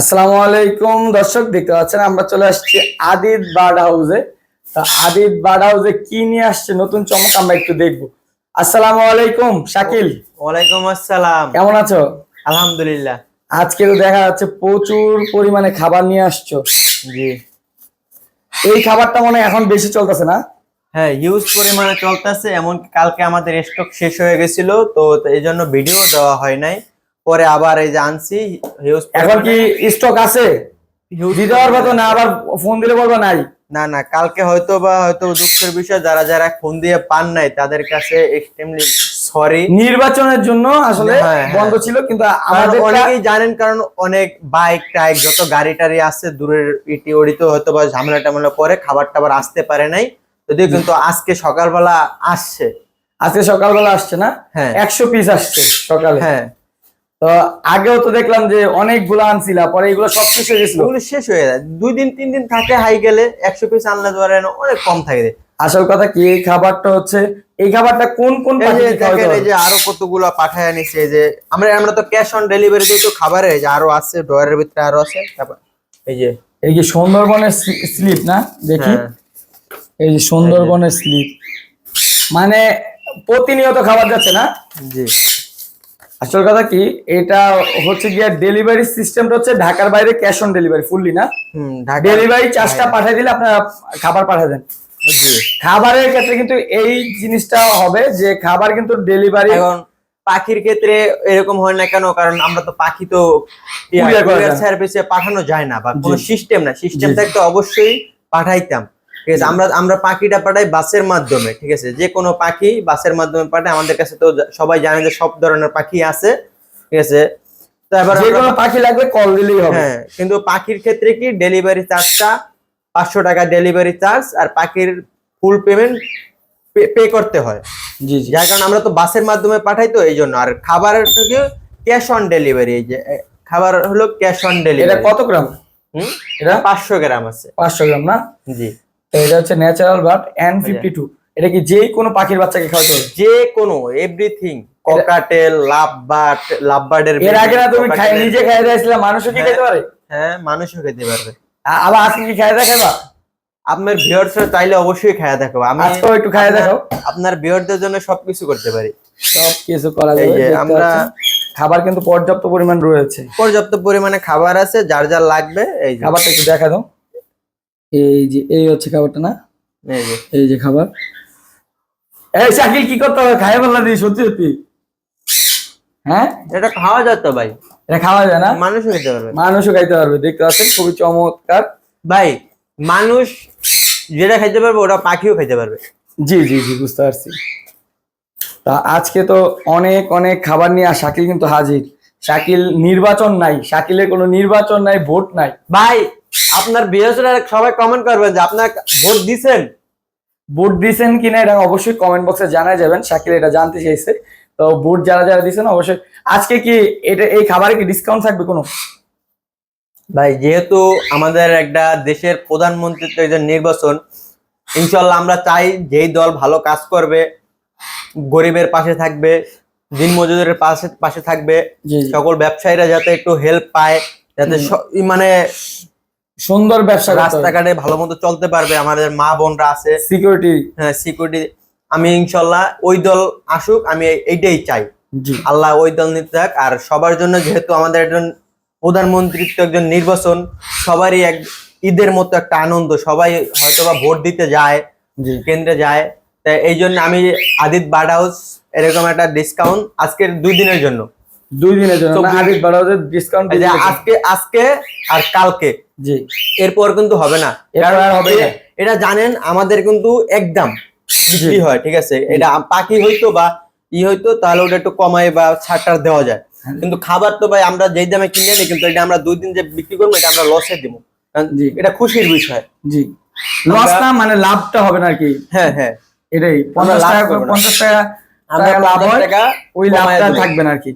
আসসালামু আলাইকুম। দর্শক দেখতে পাচ্ছেন আমরা চলে আসছি আদিত বার্ড হাউসে। তা আদিত বার্ড হাউসে কি নিয়ে আসছে? নতুন চমক আমরা একটু দেখব। আসসালামু আলাইকুম শাকিল। ওয়ালাইকুম আসসালাম। কেমন আছো? আলহামদুলিল্লাহ। আজকে তো দেখা যাচ্ছে প্রচুর পরিমাণে খাবার নিয়ে আসছো। জি। এই খাবারটা মনে এখন বেশি চলতেছে না? হ্যাঁ হিউজ পরিমাণে চলতেছে। এমন কালকে আমাদের স্টক শেষ হয়ে গেছিল তো এই জন্য ভিডিও দেওয়া হয় নাই। পরে আবার এই যে আনছি এখন কি স্টক আছে? দিতে পারবে তো না আবার ফোন দিলে বলব নাই? না না কালকে হয়তো বা হয়তো দুঃখের বিষয় যারা যারা ফোন দিয়ে পান নাই তাদের কাছে এক্সট্রিমলি সরি নির্বাচনের জন্য আসলে হ্যাঁ, হ্যাঁ। বন্ধ ছিল কিন্তু আমাদের আমাদের অনেকেই জানেন কারণ অনেক বাইক টাইক যত গাড়ি টাড়ি আছে দূরের ইটি ওড়িতে হয়তো বা ঝামেলা টামেলা পরে খাবার টাবার আসতে পারে নাই। যদিও কিন্তু আজকে সকালবেলা আসছে। আজকে সকালবেলা আসছে না? হ্যাঁ। একশো পিস আসছে সকালে। হ্যাঁ। তো আগেও তো দেখলাম যে অনেকগুলো আনছিলা পরে এগুলো সব শেষ হয়ে গেছিল। ওগুলো শেষ হয়ে যায়। দুই দিন তিন দিন থাকে হাই গেলে একশো পিস আনলে ধরে অনেক কম থাকে। আসল কথা কি এই খাবারটা হচ্ছে এই খাবারটা কোন কোন দেখেন এই যে আরও কতগুলো পাঠায় আনিছে যে আমরা আমরা তো ক্যাশ অন ডেলিভারি দিই তো খাবারে যে আরও আছে ডয়ারের ভিতরে আরও আছে। তারপর এই যে এই যে সুন্দরবনের স্লিপ না দেখি। হ্যাঁ। এই যে সুন্দরবনের স্লিপ। মানে প্রতিনিয়ত খাবার যাচ্ছে না? জি। আসল কথা কি এটা হচ্ছে গিয়া ডেলিভারি সিস্টেমটা হচ্ছে ঢাকার বাইরে ক্যাশ অন ডেলিভারি ফুললি না? ডেলিভারি চার্জটা পাঠিয়ে দিলে আপনারা খাবার পাঠিয়ে দেন। খাবারের ক্ষেত্রে কিন্তু এই জিনিসটা হবে যে খাবার কিন্তু ডেলিভারি এখন পাখির ক্ষেত্রে এরকম হয় না কেন? কারণ আমরা তো পাখি তো সার্ভিসে পাঠানো যায় না বা কোনো সিস্টেম না। সিস্টেম। থাকতে অবশ্যই পাঠাইতাম। ঠিক আছে আমরা আমরা পাখিটা পাঠাই বাসের মাধ্যমে ঠিক আছে? যে কোনো পাখি বাসের মাধ্যমে পাঠাই আমাদের কাছে তো সবাই জানে যে সব ধরনের পাখি আছে ঠিক আছে? পাখি লাগবে কল দিলেই হবে। হ্যাঁ কিন্তু পাখির ক্ষেত্রে কি ডেলিভারি চার্জটা পাঁচশো টাকা ডেলিভারি চার্জ আর পাখির ফুল পেমেন্ট পে করতে হয়। জি জি। যার কারণে আমরা তো বাসের মাধ্যমে পাঠাই তো এই জন্য। আর খাবারের থেকে ক্যাশ অন ডেলিভারি এই যে খাবার হলো ক্যাশ অন এটা ডেলিভারি কত গ্রাম? হুম? এটা? পাঁচশো গ্রাম আছে। পাঁচশো গ্রাম না? জি। এটা হচ্ছে natural but N fifty two এটা কি যে কোনো পাখির বাচ্চাকে খাওয়াতে হবে? যে কোনো এভরিথিং ককাটেল লাভবার্ড লাভবার্ডের এর আগে না তুমি খাই নিজে খাই দিয়েছিলে মানুষও কি হ্যাঁ। খেতে পারে? হ্যাঁ মানুষও খেতে পারবে। আবার আজকে কি খাই দেখাবা? আপনার ভিউয়ার্সরা চাইলে অবশ্যই খায়া দেখাবো আমি আজকেও একটু আপনার- দেখাও। আপনার ভিউয়ারদের জন্য সবকিছু করতে পারি। সবকিছু করা যাবে আমরা- খাবার কিন্তু পর্যাপ্ত পরিমাণ রয়েছে। পর্যাপ্ত পরিমাণে খাবার আছে যার যার লাগবে এই খাবারটা একটু দেখা দাও। এই যে এই হচ্ছে খাবারটা না? এই যে। খাবার। এই শাকিল কি করতে হবে? খাই বললা দিই সত্যি সত্যি? হ্যাঁ? এটা খাওয়া যেত ভাই। এটা খাওয়া যায় না? মানুষও খেতে পারবে। মানুষও খাইতে পারবে দেখতে পাচ্ছেন? খুবই চমৎকার। ভাই মানুষ যেটা খাইতে পারবে ওটা পাখিও খাইতে পারবে। জি জি জি বুঝতে পারছি। তা আজকে তো অনেক অনেক খাবার নিয়ে আর শাকিল কিন্তু হাজির। শাকিল নির্বাচন নাই শাকিলের কোনো নির্বাচন নাই ভোট নাই। ভাই আপনার বিএসরা সবাই কমেন্ট করবেন যে আপনার ভোট দিছেন ভোট দিয়েছেন কিনা এটা অবশ্যই কমেন্ট বক্সে জানা যাবেন। শাকিল এটা জানতে চাইছে। তো ভোট যারা যারা দিয়েছেন অবশ্যই আজকে কি এটা এই খাবারে কি ডিসকাউন্ট থাকবে কোনো? ভাই যেহেতু আমাদের একটা দেশের প্রধানমন্ত্রীর একজন নির্বাচন ইনশাল্লাহ আমরা চাই যেই দল ভালো কাজ করবে গরিবের পাশে থাকবে দিন মজুরের পাশে পাশে থাকবে সকল ব্যবসায়ীরা যাতে একটু হেল্প পায় যাতে মানে সুন্দর ব্যবসা রাস্তাঘাটে ভালো মতো চলতে পারবে আমাদের মা বোনরা আছে। সিকিউরিটি হ্যাঁ সিকিউরিটি আমি ইনশাল্লাহ ওই দল আসুক আমি এইটাই চাই। আল্লাহ ওই দল নিতে থাক আর সবার জন্য যেহেতু আমাদের একজন প্রধানমন্ত্রীত্ব একজন নির্বাচন সবারই এক ঈদের মতো একটা আনন্দ সবাই হয়তোবা ভোট দিতে যায় কেন্দ্রে যায়। তাই এই জন্য আমি আদিত বাড হাউস এরকম একটা ডিসকাউন্ট আজকের দুই দিনের জন্য। দুই দিনের জন্য আদিত বাড়াওদের ডিসকাউন্ট যে আজকে আজকে আর কালকে। জি। এরপর কিন্তু হবে না। এরপর আর হবে না। এটা জানেন আমাদের কিন্তু একদম বিক্রি হয় ঠিক আছে? এটা পাখি হইতো বা ই হইতো তাহলে ওটা একটু কমায় বা ছাড়টার দেওয়া যায়। হ্যাঁ। কিন্তু খাবার তো ভাই আমরা যেই দামে কিনে আনি কিন্তু এটা আমরা দুই দিন যে বিক্রি করব এটা আমরা লসে দিব। এটা খুশির বিষয়। জি। লস না মানে লাভটা হবে না আর কি। হ্যাঁ হ্যাঁ। এটাই পঞ্চাশ টাকা। পঞ্চাশ টাকা আমরা লাভ 50 টাকা ওই লাভটা থাকবে না আর কি।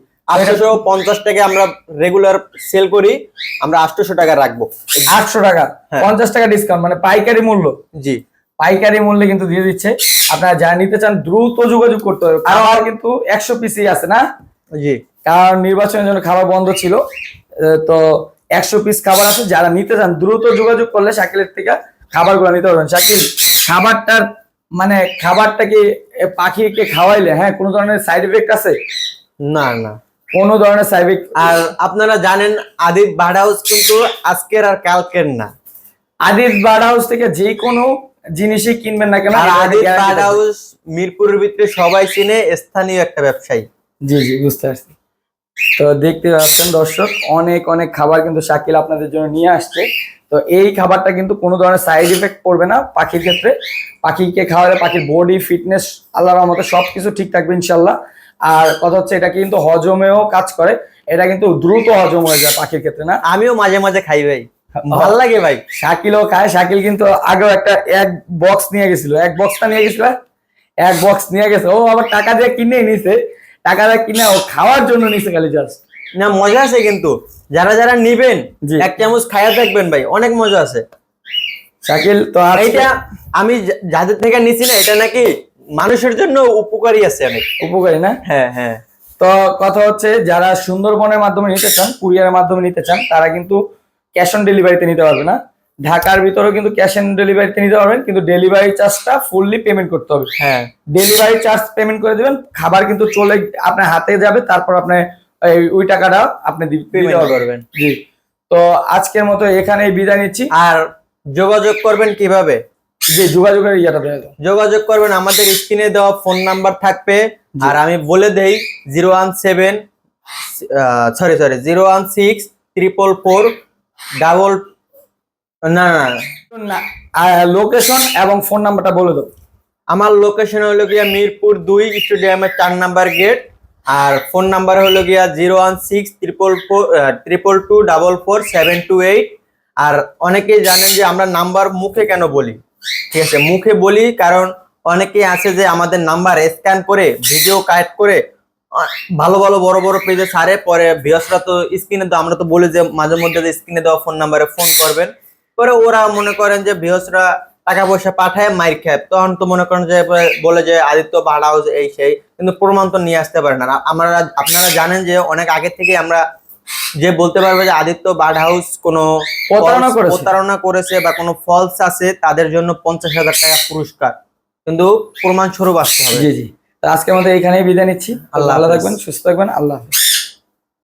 পঞ্চাশ টাকা আমরা রেগুলার সেল করি আমরা আটশোশো টাকা রাখব। আটশো টাকা হ্যাঁ। পঞ্চাশ টাকা ডিসকাউন্ট মানে পাইকারি মূল্য। জি। পাইকারি মূল্যে কিন্তু দিয়ে দিচ্ছে। আপনারা যা নিতে চান দ্রুত যোগাযোগ করতে হবে। খাবার কিন্তু একশো পিসি আছে না? জি। কারণ নির্বাচনের জন্য খাবার বন্ধ ছিল। তো একশো পিস খাবার আছে। যারা নিতে চান দ্রুত যোগাযোগ করলে শাকিলের থেকে খাবারগুলো নিতে পারবেন। শাকিল খাবারটার মানে খাবারটা কি পাখিকে খাওয়াইলে হ্যাঁ কোনো ধরনের সাইড এফেক্ট আছে? না না। কোনো ধরনের সাইড আর আপনারা জানেন আদিত বার্ড হাউস কিন্তু আজকের আর কালকের না। আদিত বার্ড হাউস থেকে যে কোনো জিনিসই কিনবেন না কেন আর আদিত বার্ড হাউস মিরপুরের ভিতরে সবাই চিনে স্থানীয় একটা ব্যবসায়ী। জি জি বুঝতে পারছি। তো দেখতে পাচ্ছেন দর্শক অনেক অনেক খাবার কিন্তু শাকিল আপনাদের জন্য নিয়ে আসছে। তো এই খাবারটা কিন্তু কোনো ধরনের সাইড এফেক্ট পড়বে না পাখির ক্ষেত্রে। পাখিকে খাওয়ালে পাখির বডি ফিটনেস আল্লাহর রহমতে সবকিছু ঠিক থাকবে ইনশাল্লাহ আর কথা হচ্ছে এটা কিন্তু হজমেও কাজ করে এটা কিন্তু দ্রুত হজম হয়ে যায় পাখির ক্ষেত্রে না? আমিও মাঝে মাঝে খাই ভাই। ভালো লাগে ভাই। শাকিলও খায় শাকিল কিন্তু আগেও একটা এক বক্স নিয়ে গেছিল। এক বক্সটা নিয়ে গেছিল এক বক্স নিয়ে গেছে। ও আবার টাকা দিয়ে কিনে নিছে। টাকা দিয়ে কিনে ও খাওয়ার জন্য নিছে খালি জাস্ট না মজা আছে কিন্তু। যারা যারা নিবেন। এক চামচ খাইয়া দেখবেন ভাই অনেক মজা আছে। শাকিল তো এইটা আমি যাদের থেকে নিছি না এটা নাকি মানুষের জন্য উপকারী আছে অনেক। উপকারী না? হ্যাঁ হ্যাঁ। তো কথা হচ্ছে যারা সুন্দরবনের মাধ্যমে নিতে চান কুরিয়ারের মাধ্যমে নিতে চান তারা কিন্তু ক্যাশ অন ডেলিভারিতে নিতে পারবে না। ঢাকার ভিতরেও কিন্তু ক্যাশ অন ডেলিভারিতে নিতে পারবেন কিন্তু ডেলিভারি চার্জটা ফুললি পেমেন্ট করতে হবে। হ্যাঁ। ডেলিভারি চার্জ পেমেন্ট করে দিবেন খাবার কিন্তু চলে আপনার হাতে যাবে তারপর আপনি এই ওই টাকাটা আপনি দিতে পারবেন জি। তো আজকের মতো এখানেই বিদায় নিচ্ছি। আর যোগাযোগ করবেন কীভাবে? যে যোগাযোগের ইয়েটা যোগাযোগ করবেন আমাদের স্ক্রিনে দেওয়া ফোন নাম্বার থাকবে। আর আমি বলে দেই zero one seven sorry sorry zero one six triple four double না না না। না লোকেশন এবং ফোন নাম্বারটা বলে দেবো। আমার লোকেশন হলো গিয়া মিরপুর দুই স্টেডিয়ামের চার নাম্বার গেট আর ফোন নাম্বার হলো গিয়া zero one six triple four triple two double four seven two eight. আর অনেকেই জানেন যে আমরা নাম্বার মুখে কেন বলি? ঠিক আছে, মুখে বলি কারণ অনেকেই আছে যে আমাদের নাম্বার স্ক্যান করে, ভিডিও কালেক্ট করে ভালো ভালো বড় বড় পেজে সারে, পরে ভিউসরা তো স্ক্রিনে তো, আমরা তো বলি যে মাঝে মধ্যে স্ক্রিনে দেওয়া ফোন নাম্বারে ফোন করবেন। পরে ওরা মনে করেন যে ভিউসরা টাকা পয়সা পাঠায় মাইর খায়। তখন তো মনে করেন যে বলে যে আদিত্য বাড়া হাউস এই সেই। কিন্তু প্রমাণ তো নিয়ে আসতে পারে না। আমরা আপনারা জানেন যে অনেক আগে থেকে আমরা যে বলতে পারবে যে আদিত্য বার্ড হাউস কোনো প্রতারণা করেছে। প্রতারণা করেছে বা কোনো ফলস আছে তাদের জন্য পঞ্চাশ হাজার টাকা পুরস্কার। কিন্তু প্রমাণ স্বরূপ আসতে হবে। জি জি। আজকের মতো এখানেই বিদায় নিচ্ছি। আল্লাহ আল্লাহ। থাকবেন সুস্থ থাকবেন। আল্লাহ হাফেজ।